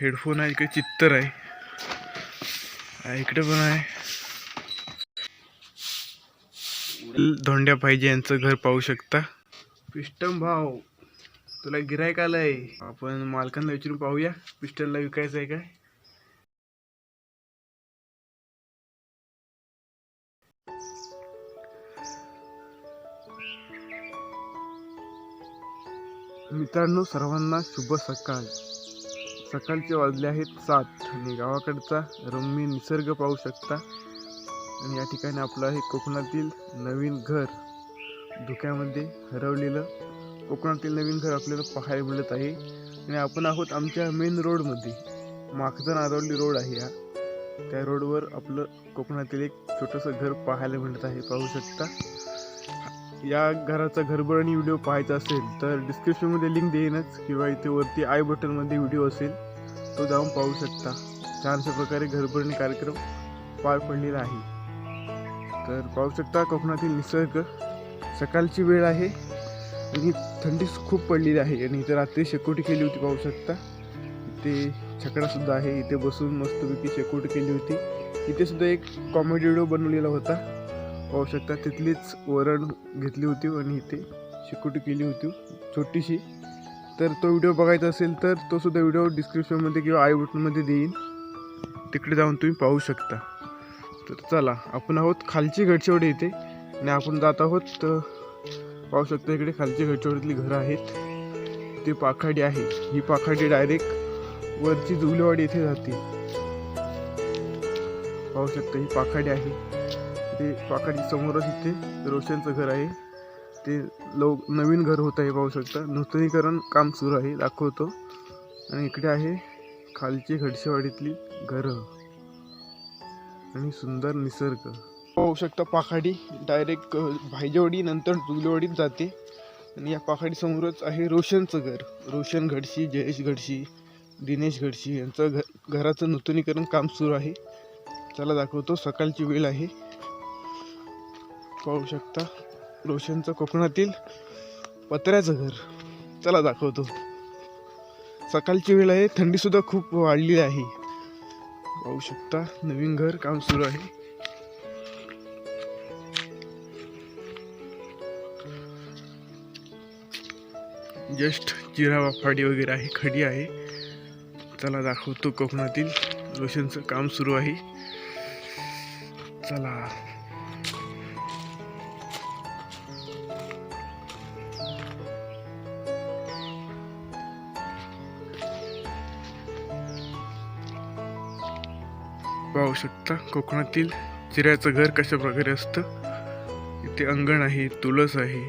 Headphone आहे इकडे चित्तर आहे. इकडे पण आहे. धोंड्या पाहिजे यांचं घर पाहू शकता. पिस्टम भाव तुला गिरायक आलंय. आपण मालकांना विचारून पाहूया पिस्टनला विकायचं आहे काय? मित्रांनो सर्वांना शुभ सकाळ. सकाळचे वाजले आहेत सात. आणि गावाकडचा रम्य निसर्ग पाहू शकता. आणि या ठिकाणी आपलं आहे कोकणातील नवीन घर धुक्यामध्ये हरवलेलं. कोकणातील नवीन घर आपल्याला पाहायला मिळत आहे. आणि आपण आहोत आमच्या मेन रोडमध्ये माखजन आरवली रोड आहे हा. त्या रोडवर आपलं कोकणातील एक छोटंसं घर पाहायला मिळत आहे. पाहू शकता. या घराचा घरभरणी व्हिडिओ पाहायचा असेल तर डिस्क्रिप्शनमध्ये लिंक देईनच किंवा इथे वरती आय बटनमध्ये व्हिडिओ असेल तो जाऊन पाहू शकता. छानशा प्रकारे घरभरणी कार्यक्रम पार पडलेला आहे. तर पाहू शकता कोकणातील निसर्ग सकाळची वेळ आहे आणि थंडी खूप पडलेली आहे आणि इथे रात्री शेकोटी केली होती पाहू शकता. इथे छकडासुद्धा आहे इथे बसून मस्तपैकी शेकोटी केली होती. इथे सुद्धा एक कॉमेडी व्हिडिओ बनवलेला होता. पाहू शकता तिथलीच वरण घेतली होती आणि इथे शिकुटी केली होती छोटीशी. तर तो व्हिडिओ बघायचा असेल तर तो सुद्धा व्हिडिओ डिस्क्रिप्शनमध्ये किंवा आय बटनमध्ये देईन. तिकडे जाऊन तुम्ही पाहू शकता. तर चला आपण आहोत खालची घडचेवडी इथे. आणि आपण जात आहोत पाहू शकता इकडे खालची घडचेवडीतली घरं आहेत. ते पाखाडी आहे. ही पाखाडी डायरेक्ट वरची जुलेवाडी इथे जाते. पाहू शकता ही पाखाडी आहे. ते पाखाडी समोरच इथे रोशनचं घर आहे. ते लव नवीन घर होत आहे पाहू शकता. नूतनीकरण काम सुरू आहे दाखवतो. आणि इकडे आहे खालची घडशेवाडीतली घरं. आणि सुंदर निसर्ग. पाहू शकता पाखाडी. डायरेक्ट भायजेवाडी नंतर जुलेवाडीत जाते. आणि या पाखाडीसमोरच आहे रोशनचं घर. रोशन घडशी जयेश घडशी दिनेश घडशी यांचं घ घराचं नूतनीकरण काम सुरू आहे. चला दाखवतो. सकाळची वेळ आहे. पाहू शकता. रोशनचं कोकणातील पत्र्याचं घर. चला दाखवतो. सकाळची वेळ आहे. थंडीसुद्धा खूप वाढलेली आहे. पाहू शकता नवीन घर काम सुरू आहे. जस्ट जिरावा फाडी वगैरे आहे खडी आहे. चला दाखवतो कोकणातील रोशनचं काम सुरू आहे. चला. पाहू शकता. कोकणातील चिऱ्याचं घर कशा प्रकारे असतं? इथे अंगण आहे तुळस आहे.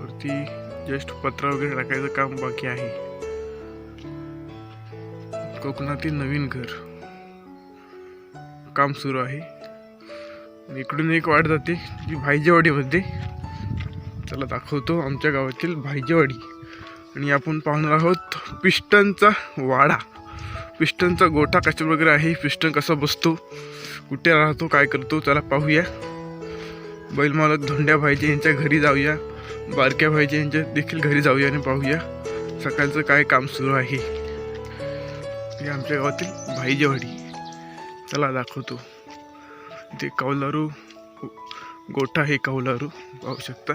वरती जस्ट पत्रा वगैरे टाकायचं काम बाकी आहे. कोकणातील नवीन घर. काम सुरू आहे. इकडून एक वाट जाते जी भाईजेवाडीमध्ये त्याला दाखवतो आमच्या गावातील भाईजेवाडी आणि आपण पाहणार आहोत पिष्टांचा वाडा. पिस्टनचा गोठा कशा वगैरे आहे? पिस्टन कसा बसतो? कुठे राहतो? काय करतो? चला पाहूया. बैलमालक धोंड्या भाईजे यांच्या घरी जाऊया. बारक्या भाईजे यांच्या देखील घरी जाऊया आणि पाहूया. सकाळचं काय काम सुरू आहे? हे आमच्या गावातील भाईजेवाडी चला दाखवतो. इथे कौलारू गोठा आहे कौलारू पाहू शकता.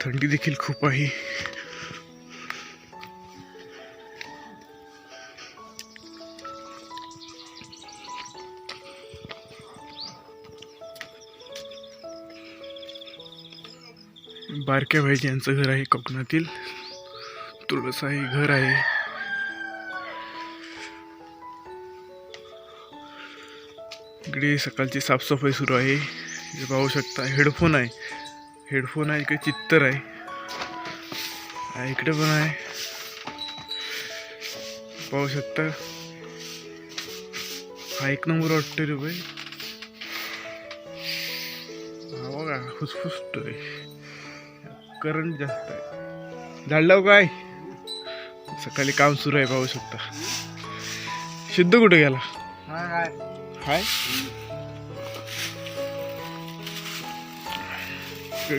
थंडी देखील खूप आहे. बारक्या भाईजी यांचं घर आहे कोकणातील. तुळस हे घर आहे. इकडे सकाळची साफसफाई सुरू आहे. इथे पाहू शकता हेडफोन आहे. हेडफोन आहे इकडे चित्तर आहे. इकडे पण आहे. पाहू शकता. हा एक नंबर वाटतोय रे बाई. हा बघा फुसफुसतोय. करंट जास्त आहे. झाडलं काय? सकाळी काम सुरू आहे पाहू शकता. सिद्ध कुठे गेला? हाय.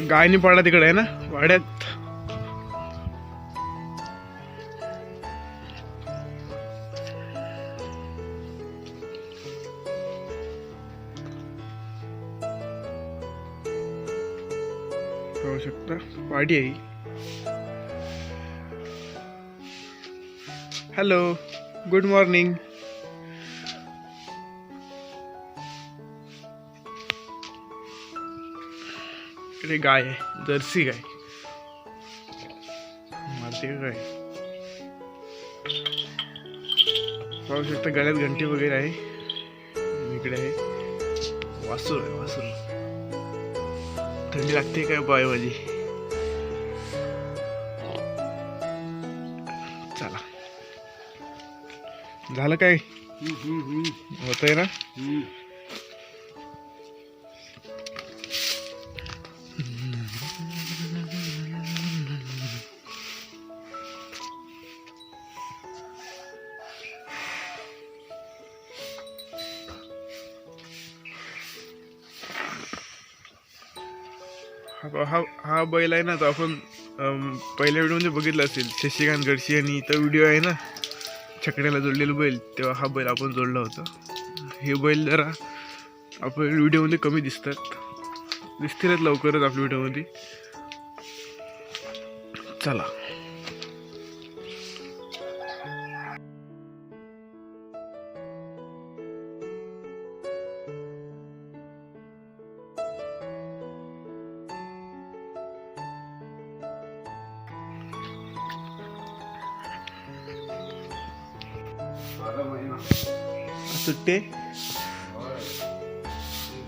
गायनी पाडा तिकडे आहे ना? वाड्यात. पाहू शकता. पाडी आहे हॅलो गुड मॉर्निंग इकडे गाय आहे. जर्सी गाय. मारते गाय. पाहू शकता गळ्यात घंटी वगैरे आहे. इकडे आहे. वासूर आहे वासूर. थंडी लागते काय बाय माझी चला. झालं काय? होत आहे ना? हा हा बैल आहे ना तो आपण पहिल्या व्हिडिओमध्ये बघितला असेल. शशिकांत गडशी आणि इतर व्हिडिओ आहे ना छकड्याला जोडलेलं बैल तेव्हा हा बैल आपण जोडला होता. हे बैल जरा आपण व्हिडिओमध्ये कमी दिसतात. दिसतीलच लवकरच आपल्या व्हिडिओमध्ये. चला. सुट्टे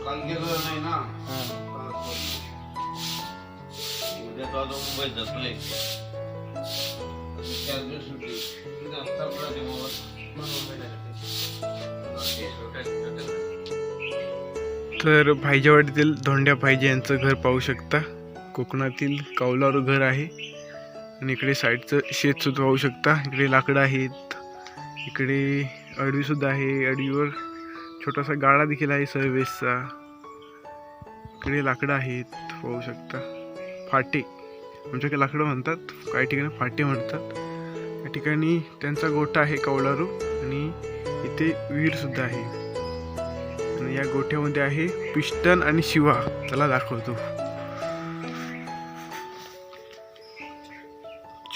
काल गेलो नाही ना. उद्या तो आता मुंबईत जातले चार दिवस सुट्टी. हप्ता पडा ते तर भाईजेवाडीतील धोंड्या भाईजे यांचं घर पाहू शकता. कोकणातील कौलारू घर आहे. आणि इकडे साईडचं शेत सुद्धा पाहू शकता. इकडे लाकडं आहेत. इकडे अडवी सुद्धा आहे. अडवीवर छोटासा गाळा देखील आहे सर्वेसचा इकडे लाकडं आहेत पाहू शकता. फाटे. आमच्याकडे लाकडं म्हणतात. काही ठिकाणी फाटे म्हणतात. या ठिकाणी त्यांचा गोठा आहे कौलारू आणि इथे विहीरसुद्धा आहे. आणि या गोठ्यामध्ये आहे पिस्टन आणि शिवा. त्याला दाखवतो.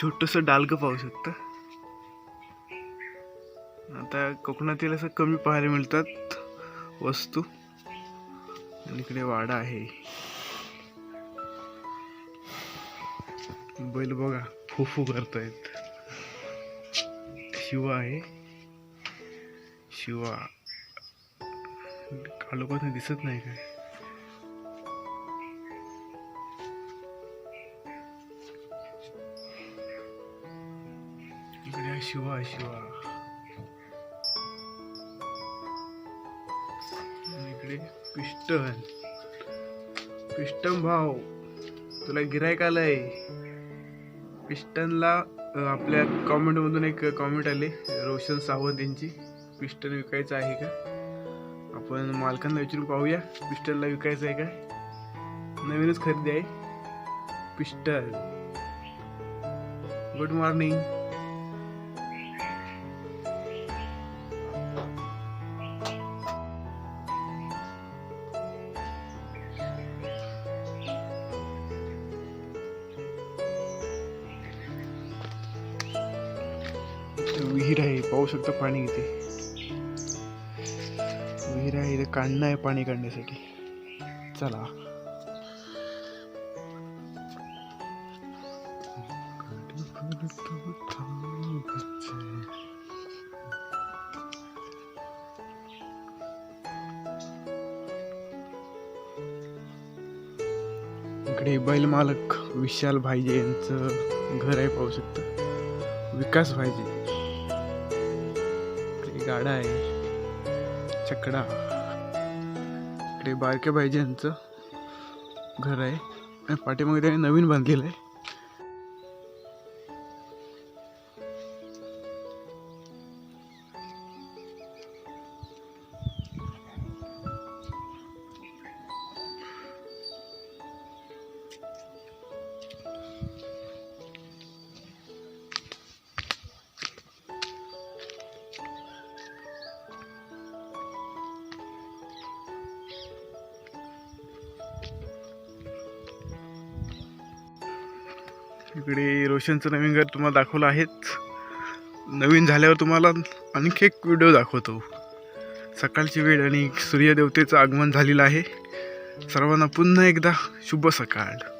छोटंसं डालगं पाहू शकता. आता कोकणातील असं कमी पाहायला मिळतात वस्तू. आणि इकडे वाडा आहे. बैल बघा फुफू करतायत. शिवा आहे. शिवा. कालोखात दिसत नाही काय? शिवा आहे शिवा. इकडे पिस्टन पिस्टन भाव तुला गिरायक आलंय. पिस्टनला आपल्या कॉमेंट मधून एक कॉमेंट आले रोशन सावंत यांची पिस्टन विकायचं आहे का? आपण मालकांना विचारून पाहूया पिस्टनला विकायचं आहे का? नवीनच खरेदी आहे. Piston good morning. विहीर आहे पाहू शकता पाणी इथे. विहीर आहे इथे काढणं आहे पाणी काढण्यासाठी. चला. इकडे बैल मालक विशाल भाईजे यांचं घर आहे पाहू शकता. विकास भाईजे गाडा आहे. छकडा. इकडे बारके भाईजी यांचं घर आहे. आणि पाठीमागे त्याने नवीन बांधलेलं आहे. इकडे रोशनचं नवीन घर तुम्हाला दाखवलं आहेच नवीन झाल्यावर तुम्हाला आणखी एक व्हिडिओ दाखवतो. सकाळची वेळ आणि सूर्यदेवतेचं आगमन झालेलं आहे. सर्वांना पुन्हा एकदा शुभ सकाळ.